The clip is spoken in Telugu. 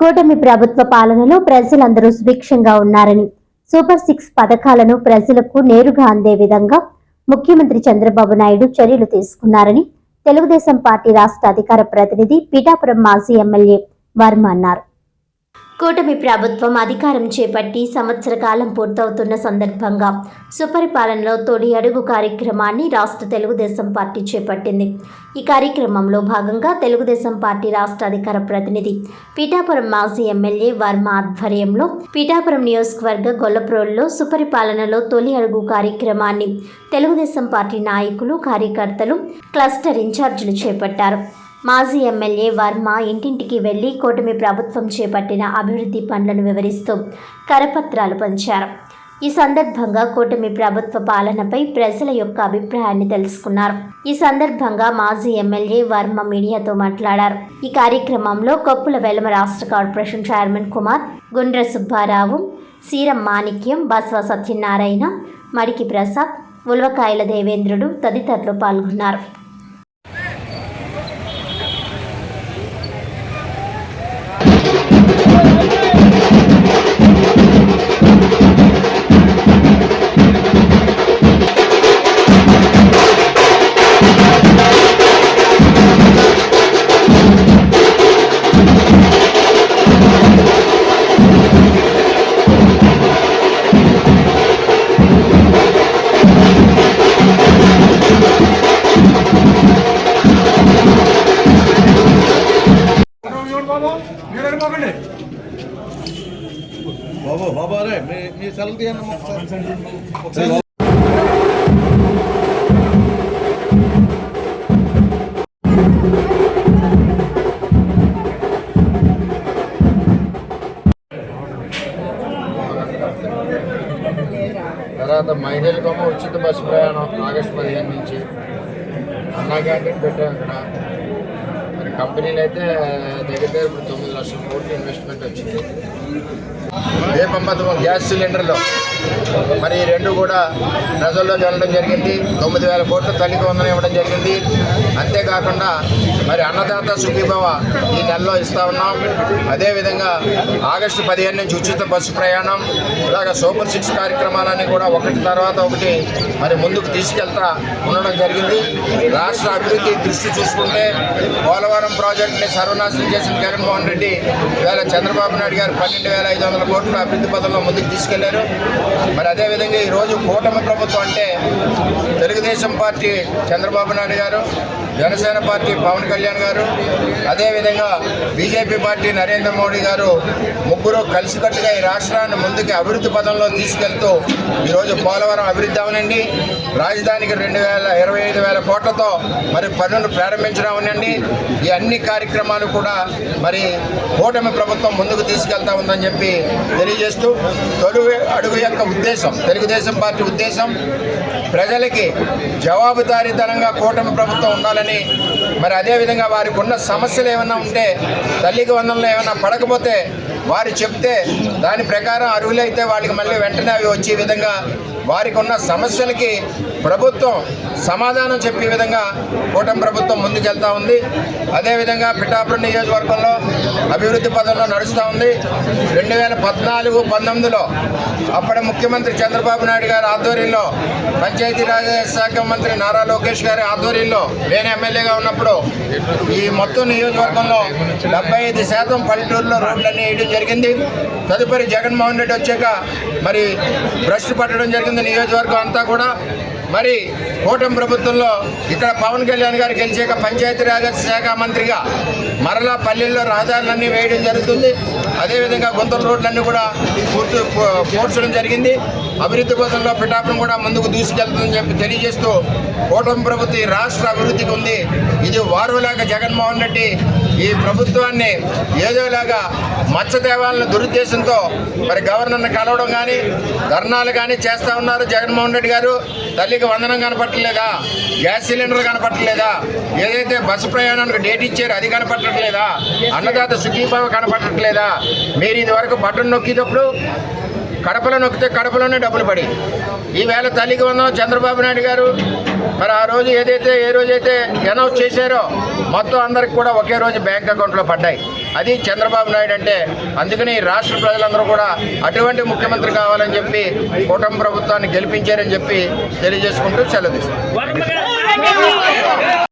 కూటమి ప్రభుత్వ పాలనలో ప్రజలందరూ సుభిక్షంగా ఉన్నారని సూపర్ సిక్స్ పథకాలను ప్రజలకు నేరుగా అందే విధంగా ముఖ్యమంత్రి చంద్రబాబు నాయుడు చర్యలు తీసుకున్నారని తెలుగుదేశం పార్టీ రాష్ట్ర అధికార ప్రతినిధి పిఠాపురం మాజీ ఎమ్మెల్యే వర్మ అన్నారు. కూటమి ప్రభుత్వం అధికారం చేపట్టి సంవత్సర కాలం పూర్తవుతున్న సందర్భంగా సుపరిపాలనలో తొలి అడుగు కార్యక్రమాన్ని రాష్ట్ర తెలుగుదేశం పార్టీ చేపట్టింది. ఈ కార్యక్రమంలో భాగంగా తెలుగుదేశం పార్టీ రాష్ట్ర అధికార ప్రతినిధి పీఠాపురం మాజీ ఎమ్మెల్యే వర్మ ఆధ్వర్యంలో పీఠాపురం నియోజకవర్గ గొల్లప్రోల్లో సుపరిపాలనలో తొలి అడుగు కార్యక్రమాన్ని తెలుగుదేశం పార్టీ నాయకులు కార్యకర్తలు క్లస్టర్ ఇన్ఛార్జీలు చేపట్టారు. మాజీ ఎమ్మెల్యే వర్మ ఇంటింటికి వెళ్ళి కూటమి ప్రభుత్వం చేపట్టిన అభివృద్ధి పనులను వివరిస్తూ కరపత్రాలు పంచారు. ఈ సందర్భంగా కూటమి ప్రభుత్వ పాలనపై ప్రజల యొక్క అభిప్రాయాన్ని తెలుసుకున్నారు. ఈ సందర్భంగా మాజీ ఎమ్మెల్యే వర్మ మీడియాతో మాట్లాడారు. ఈ కార్యక్రమంలో కొప్పుల వెలమ రాష్ట్ర కార్పొరేషన్ చైర్మన్ కుమార్ గుండ్ర సుబ్బారావు సీరం మాణిక్యం బస్వ సత్యనారాయణ మడికి ప్రసాద్ ఉల్వకాయల దేవేంద్రుడు తదితరులు పాల్గొన్నారు. బాబు బాబు అరే మీ మీ సెలవు తీయండి ఒకసారి. తర్వాత మహిళలకేమో ఉచిత బస్సు ప్రయాణం ఆగస్టు పదిహేను నుంచి. అన్నా క్యాంటీన్ పెట్టాం ఇక్కడ. మరి కంపెనీలు అయితే దగ్గర దగ్గర ఇప్పుడు లక్షల కోట్లు ఇన్వెస్ట్మెంట్ వచ్చింది. దీపం పథకం గ్యాస్ సిలిండర్లో. మరి ఈ రెండు కూడా ప్రజల్లో చల్లడం జరిగింది. తొమ్మిది వేల కోట్లు తల్లికి వందనం ఇవ్వడం జరిగింది. అంతేకాకుండా మరి అన్నదాత సుఖీభవ ఈ నెలలో ఇస్తా ఉన్నాం. అదేవిధంగా ఆగస్టు పదిహేను నుంచి ఉచిత బస్సు ప్రయాణం ఇలాగ సూపర్ సిక్స్ కార్యక్రమాలన్నీ కూడా ఒకటి తర్వాత ఒకటి మరి ముందుకు తీసుకెళ్తా ఉండడం జరిగింది. రాష్ట్ర అభివృద్ధి దృష్టి చూసుకుంటే పోలవరం ప్రాజెక్టుని సర్వనాశనం చేసిన జగన్మోహన్ రెడ్డి ఇవాళ చంద్రబాబు నాయుడు గారు పన్నెండు వేల ఐదు వందల కోట్ల అభివృద్ధి పదంలో ముందుకు తీసుకెళ్ళారు. మరి అదేవిధంగా ఈరోజు కూటమి ప్రభుత్వం అంటే తెలుగుదేశం పార్టీ చంద్రబాబు నాయుడు గారు జనసేన పార్టీ పవన్ కళ్యాణ్ గారు అదేవిధంగా బీజేపీ పార్టీ నరేంద్ర మోడీ గారు ముగ్గురు కలిసికట్టుగా ఈ రాష్ట్రాన్ని ముందుకు అభివృద్ధి పదంలో తీసుకెళ్తూ ఈరోజు పోలవరం అభివృద్ధి అవనండి. రాజధానికి రెండు వేల ఇరవై ఐదు వేల కోట్లతో మరి పనులు ప్రారంభించడం అవనండి. ఈ అన్ని కార్యక్రమాలు కూడా మరి కూటమి ప్రభుత్వం ముందుకు తీసుకెళ్తా ఉందని చెప్పి తెలియజేస్తూ తొలి అడుగు యొక్క ఉద్దేశం. తెలుగుదేశం పార్టీ ఉద్దేశం ప్రజలకి జవాబుదారీతనంగా కూటమి ప్రభుత్వం ఉండాలని మరి అదేవిధంగా వారికి ఉన్న సమస్యలు ఏమైనా ఉంటే తల్లికి వందనలు ఏమైనా పడకపోతే వారు చెప్తే దాని ప్రకారం అర్హులైతే వాళ్ళకి మళ్ళీ వెంటనే అవి వచ్చే విధంగా వారికి ఉన్న సమస్యలకి ప్రభుత్వం సమాధానం చెప్పే విధంగా కూటమి ప్రభుత్వం ముందుకెళ్తా ఉంది. అదేవిధంగా పిఠాపురం నియోజకవర్గంలో అభివృద్ధి పదంలో నడుస్తూ ఉంది. రెండు వేల పద్నాలుగు పంతొమ్మిదిలో అప్పటి ముఖ్యమంత్రి చంద్రబాబు నాయుడు గారి ఆధ్వర్యంలో పంచాయతీరాజ్ శాఖ మంత్రి నారా లోకేష్ గారి ఆధ్వర్యంలో నేను ఎమ్మెల్యేగా ఉన్నప్పుడు ఈ మొత్తం నియోజకవర్గంలో డెబ్బై ఐదు శాతం పల్లెటూరులో రోడ్లన్నీ వేయడం జరిగింది. తదుపరి జగన్మోహన్ రెడ్డి వచ్చాక మరి భ్రష్టు పట్టడం జరిగింది నియోజకవర్గం అంతా కూడా. మరి కూటమి ప్రభుత్వంలో ఇక్కడ పవన్ కళ్యాణ్ గారు గెలిచాక పంచాయతీరాజ్ శాఖ మంత్రిగా మరలా పల్లెల్లో రహదారులన్నీ వేయడం జరుగుతుంది. అదేవిధంగా గుంతల రోడ్లన్నీ కూడా పూర్తి పూడ్చడం జరిగింది. అభివృద్ధి కోసంలో పిఠాపురం కూడా ముందుకు దూసుకెళ్తుందని చెప్పి తెలియజేస్తూ కూటమి ప్రభుత్వం ఈ రాష్ట్ర అభివృద్ధికి ఉంది. ఇది వారులాగా జగన్మోహన్ రెడ్డి ఈ ప్రభుత్వాన్ని ఏదోలాగా మత్స్య దేవాలన దురుద్దేశంతో మరి గవర్నర్ని కలవడం కానీ ధర్నాలు కానీ చేస్తూ ఉన్నారు జగన్మోహన్ రెడ్డి గారు. తల్లి తల్లికి వందనం కనపట్టలేదా గ్యాస్ సిలిండర్ కనపట్టలేదా ఏదైతే బస్సు ప్రయాణానికి డేట్ ఇచ్చారో అది కనపట్టట్లేదా అన్నదాత సుఖీభావ కనపట్టట్లేదా మీరు ఇదివరకు బటన్ నొక్కేటప్పుడు కడపలో నొక్కితే కడపలోనే డబ్బులు పడి. ఈవేళ తల్లికి వందనం చంద్రబాబు నాయుడు గారు మరి ఆ రోజు ఏదైతే ఏ రోజైతే అనౌన్స్ చేశారో మొత్తం అందరికి కూడా ఒకే రోజు బ్యాంక్ అకౌంట్లో పడ్డాయి. అది చంద్రబాబు నాయుడు అంటే అందుకని రాష్ట్ర ప్రజలందరూ కూడా అటువంటి ముఖ్యమంత్రి కావాలని చెప్పి కూటమి ప్రభుత్వాన్ని గెలిపించారని చెప్పి తెలియజేసుకుంటూ సెలవు